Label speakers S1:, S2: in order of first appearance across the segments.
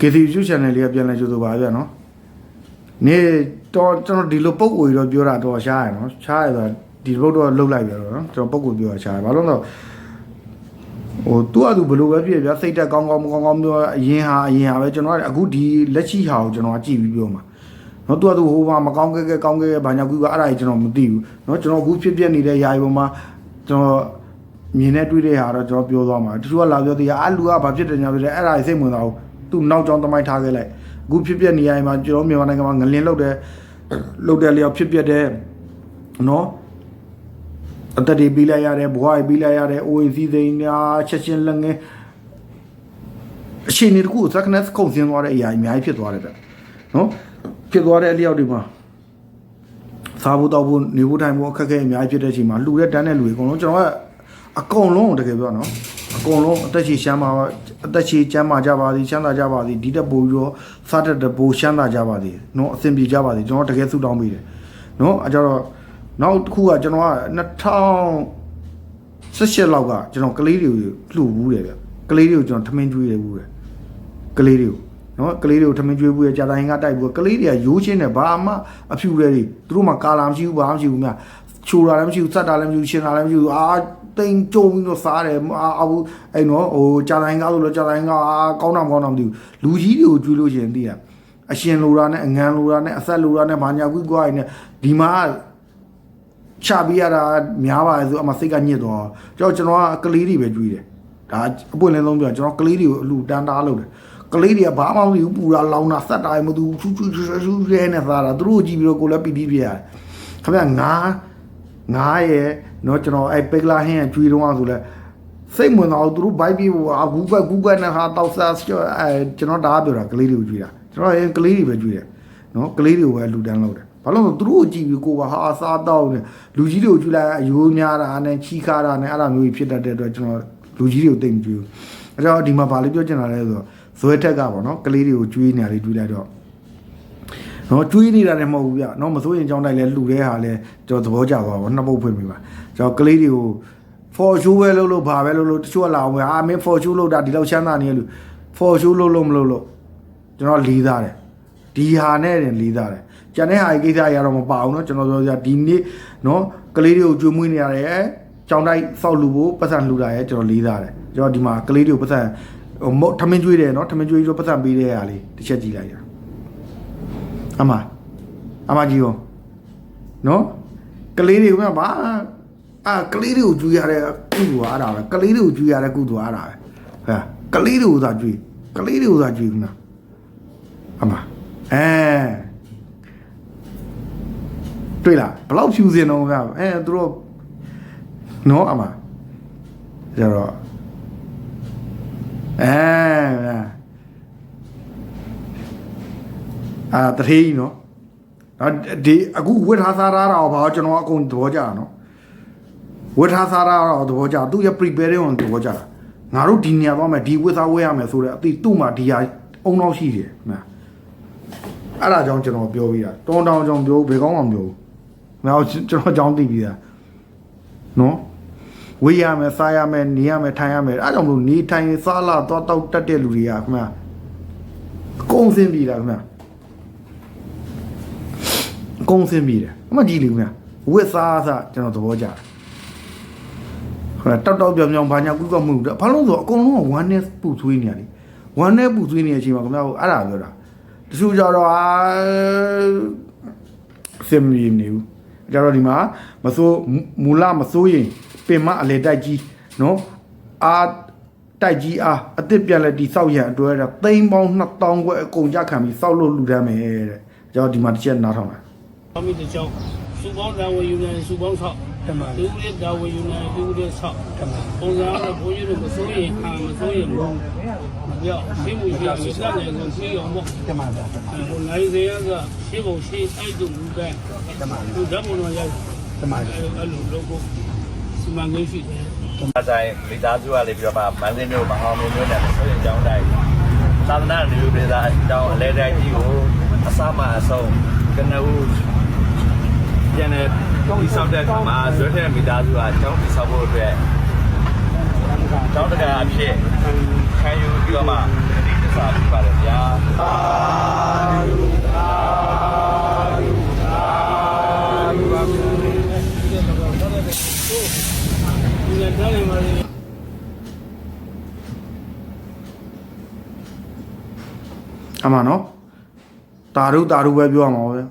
S1: KTV YouTube channel လေးကပြန်လဲကြိုးစားပါဗျာနော်နေတော့ကျွန်တော်ဒီလိုပုံကိုတော့ပြောတာတော့ရှားရနော်ရှားရတော့ဒီဘုတ်တော့လှုပ်လိုက်ပြတော့နော်ကျွန်တော်ပုံကိုပြောတာရှားရဘာလို့လဲဆိုတော့ဟိုသူ့အတူဘယ်လိုပဲဖြစ်ဗျာစိတ်တက်ကောင်းကောင်းမကောင်းကောင်းပြောအရင်ဟာအရင်ဟာပဲကျွန်တော်ကအခုဒီလက်ရှိဟာကိုကျွန်တော်ကကြည့်ပြီးပြောမှာနော်သူကသူဟိုမှာမကောင်းခဲ့ခဲ့ကောင်းခဲ့ခဲ့ဘာညာကူကအဲ့ဒါကြီးကျွန်တော်မသိဘူးနော်ကျွန်တော်အခုဖြစ်ပြနေတဲ့ຢာရီပေါ်မှာကျွန်တော်မြင်နေတွေ့တဲ့ဟာတော့ကျွန်တော်ပြောသွားမှာတချို့ကလာပြောသေးတယ်အလူကဘာဖြစ်တယ်ညာဖြစ်တယ်အဲ့ဒါကြီးစိတ်ဝင်စားဘူး သူနောက်ကြောင်းသမိုင်းထားခဲ့လိုက်အခုဖြစ်ပြနေရရင်မှာကျွန်တော်မြန်မာနိုင်ငံမှာငလင်းလောက်တဲ့လောက်တဲ့လျောက်ဖြစ်ပြတဲ့နော်အသက်တွေပြီးလိုက်ရတယ်ဘဝတွေပြီးလိုက်ရတယ်အိုးအိမ်စည်းစိမ်ညာချက်ချင်းလက်ငယ်အချိန်ဒီတခုစက္ကနက်ခုန်ဆင်းသွားတဲ့အရာအများကြီးဖြစ်သွားတယ်ဗျနော်ဖြစ်သွားတဲ့အလျောက်တွေမှာစားဖို့တောက်ဖို့နေဖို့ထိုင်ဖို့အခက်အခဲအများကြီးဖြစ်တဲ့အချိန်မှာလှူတဲ့တန်းတဲ့လူတွေအကုန်လုံးကျွန်တော်ကအကုန်လုံးတကယ်ပြောနော်အကုန်လုံးအသက်ရှည်ရှမ်းပါ အသက်ရှည်ချမ်းသာကြပါစေချမ်းသာကြပါစေဒီတက်ပို့ပြီးတော့စားတက်တဲ့ပို့ရှမ်းသာကြပါစေနော်အဆင်ပြေကြပါစေကျွန်တော်တကယ်ဆုတောင်းပေးတယ်နော်အဲကြတော့နောက်တစ်ခုကကျွန်တော်က2018လောက်ကကျွန်တော်ကလေးတွေကိုလှူဘူးတယ်ဗျကလေးတွေကိုကျွန်တော်ထမင်းကျွေးတယ်ဘူးတယ်ကလေးတွေကိုနော်ကလေးတွေကိုထမင်းကျွေးဘူးရကြာတိုင်းကတိုက်ဘူးကလေးတွေကရိုးချင်းတယ်ဘာမှအဖြူတွေတွေသူတို့မှကာလာမရှိဘူးဘာမှမရှိဘူးမြ ချိုတာလည်းမရှိဘူးစက်တာလည်းမရှိဘူးရှင်းတာလည်းမရှိဘူးအာတိမ်ကြုံပြီးတော့စားတယ်အာအခုအဲ့နော်ဟိုကြာတိုင်းကားလို့လို့ကြာတိုင်းကအာကောင်းတာမကောင်းတာမသိဘူးလူကြီးတွေကိုကျွေးလို့ရှရင်သိရအရှင်လိုတာနဲ့အငန်းလိုတာနဲ့အဆက်လိုတာနဲ့ဘာညာကွီးကွားရနေဒီမှာချပြီးရတာများပါလေဆိုအမစိတ်ကညစ်သွားကျွန်တော်ကျွန်တော်ကကလေးတွေပဲကြွေးတယ်ဒါအပွင့်လင်းဆုံးပြောကျွန်တော်ကလေးတွေကိုအလူတန်းတားလုပ်တယ်ကလေးတွေကဘာမှမသိဘူးပူတာလောင်တာဆက်တာမသိဘူးချူချူချူချူရဲနဲ့စားတာသူတို့ကြည့်ပြီးတော့ကိုလည်းပီတိပြရတယ်ခင်ဗျငါး ငါးရဲ့နော်ကျွန်တော်အဲ့ပိတ်လာဟင်းကြွေးတော့ဆိုလဲစိတ်ဝင်တော့သူတို့ဘိုက်ပြီးဟိုအဂူကဂူကနဲ့ဟာတောက်ဆာအဲကျွန်တော်ဒါပြောတာကလေးတွေကိုကြွေးတာကျွန်တော်ရင်ကလေးတွေပဲကြွေးတယ်နော်ကလေးတွေကိုပဲလူတန်းလုပ်တယ်ဘာလို့လဲဆိုသူတို့ကိုကြည့်ပြီးကိုကဟာစားတော့နေလူကြီးတွေကိုကြွေးလိုက်အယိုးများတာနဲ့ချီခါတာနဲ့အဲ့လိုမျိုးကြီးဖြစ်တတ်တဲ့အတွက်ကျွန်တော်လူကြီးတွေကိုတိတ်မကြွေးဘူးအဲ့တော့ဒီမှာဗာလေးပြောချင်တာလဲဆိုတော့ဇွဲထက်ကပေါ့နော်ကလေးတွေကိုကြွေးနေရလေးကြွေးလိုက်တော့ နော်ကျွေးနေတာလည်းမဟုတ်ဘူးဗျနော်မစိုးရင်ကြောင်းတိုက်လဲလှူတဲ့ဟာလဲကျွန်တော်သဘောကျသွားပါနှစ်ပုတ်ဖွင့်ပြီပါကျွန်တော်ကလေးတွေကို for show ပဲလုပ်လို့ဘာပဲလုပ်လို့တချို့ကလာအောင်ပဲအာမင်း for show လုပ်တာဒီလောက်ချမ်းသာနေရလို့ for show လုပ်လို့မလုပ်လို့ကျွန်တော်လေးသားတယ်ဒီဟာနဲ့တင်လေးသားတယ်ကျန်တဲ့ဟာကိစ္စရတော့မပါဘူးเนาะကျွန်တော်ပြောပြဒီနေ့เนาะကလေးတွေကိုကျွေးမွေးနေရတယ်ကြောင်းတိုက်စောက်လူဖို့ပတ်စံလှူတာရဲ့ကျွန်တော်လေးသားတယ်ကျွန်တော်ဒီမှာကလေးတွေကိုပတ်စံဟိုမဟုတ်ထမင်းကျွေးတယ်เนาะထမင်းကျွေးပြီးတော့ပတ်စံပေးတဲ့ဟာလေးတစ်ချက်ကြည့်လိုက်ရ အမအမကြီးရောနော်ကလေးတွေကဘာအာကလေးတွေကိုကြွေးရတဲ့ကုသူအားတာပဲကလေးတွေကိုကြွေးရတဲ့ကုသူအားတာပဲဟဲ့ကလေးတွေကိုသာကြွေးကလေးတွေကိုသာကြွေးခုနာအမအဲတွေ့လားဘလောက်ဖြူစင်တော့ဗျာအဲသူတို့နော်အမဒါတော့အဲ အာတထေးနော်နော်ဒီအခုဝတ်ထားစားတာတော့ဘာကျွန်တော်အကုန်သဘောကျတာနော်ဝတ်ထားစားတာတော့သဘောကျသူရ preparing on သဘောကျတာငါတို့ဒီနေရာသွားမယ်ဒီဝတ်စားဝဲရမယ်ဆိုတော့အတိသူ့မှာဒီဟာအုံတော့ရှိတယ်မှန်အဲ့ဒါကြောင့်ကျွန်တော်ပြောပြီးတာတောင်းတောင်းကြောင့်ပြောဘယ်ကောင်းမှမပြောဘူးငါကျွန်တော်ကြောင်းသိပြီးတာနော်ဝေးရမယ်စားရမယ်နေရမယ်ထိုင်ရမယ်အဲ့ကြောင့်မလို့နေထိုင်စားလာတော့တောက်တက်တဲ့လူတွေကခင်ဗျာအကုန်စင်းပြီးတာခင်ဗျာအ ကုန်စင်းပြီးတယ်အမကြည့်လေခင်ဗျာဝတ်စားစားကျွန်တော်သဘောကျတယ်ဟိုတောက်တောက်ပြောင်ပြောင်ဘာညာကုကမှုတော့ဘာလို့လဲဆိုတော့အကုန်လုံးက one net ပူဆွေးနေရတယ် one net ပူဆွေးနေတဲ့အချိန်မှာခင်ဗျားတို့အဲ့ဒါပြောတာတချို့ကြတော့အာစင်မီနေဘူးကြတော့ဒီမှာမစိုးမူလမစိုးရင်ပင်မအလေတိုက်ကြီးနော်အာတိုက်ကြီးအားအစ်စ်ပြန်လဲတိဆောက်ရန်အတွဲတာသိန်းပေါင်း2000ခွဲအကုန်ကြခံပြီးစောက်လို့လူတန်းမယ်တဲ့ကျွန်တော်ဒီမှာတစ်ချက်နားထောင်လိုက်
S2: အမိတချောင်းစူပေါင်းတာဝန်ယူနေစူပေါင်းဆောက်
S3: တမန်
S2: ဒီဦးလေးတာဝန်ယူနေဒီဦးလေးဆောက်
S3: တမန်
S2: ပုံစံကတော့ဘိုးကြီးတို့မစိုးရင်အာမစိုးရင်ဘူးမပြောရှင်းမှုရှိအောင်စက်နေဆိုရှင်းအောင်ပေါ့
S3: တမန်ပါတမန်
S2: ဟိုနိုင်စေရကရှင်းဖို့ရှင်းအဲ့တူဘူးကဲ
S3: တမန်
S2: သူဓာတ်ပုံတော့ရိုက်
S3: တမန်
S2: အဲ့လိုလုပ်ဖို့စီမံကိန်းရှိတယ်
S4: အဆိုင်မိသားစုကလည်းပြီးတော့မှမန်းစင်းမျိုးမအောင်မျိုးမျိုးနဲ့ဆိုရင်ကြောင်းတိုင်းသာသနာ့လူပြည်သားအကြောင်းအလဲတိုင်းကြီးကိုအစမှအဆုံးကနဦး ပြန်တဲ့ဒီဆောက်တဲ့အခါမှာဇွဲတဲ့မိသားစုကကျောင်းဒီဆောက်ဖို့အတွက်ကျောင်းတကာအဖြစ်ခံယူပြီးတော့မှဒီဒီဇစာပြုပါတယ်ဗျာ
S2: ဒီကတည်းကမှလည်း
S1: အမှန်နော်တာရုတာရုပဲပြောရမှာပဲ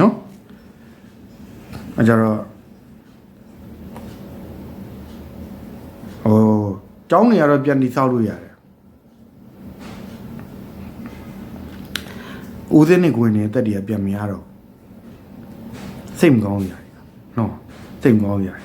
S1: နော် အကြတော့ဟိုကျောင်းနေရတော့ပြန်တိဆောက်လို့ရတယ်ဦးစင်းနဲ့ကိုယ်နေတက်တည်းကပြန်မရတော့စိတ်မကောင်းကြရတယ်နော်စိတ်မကောင်းကြရတယ်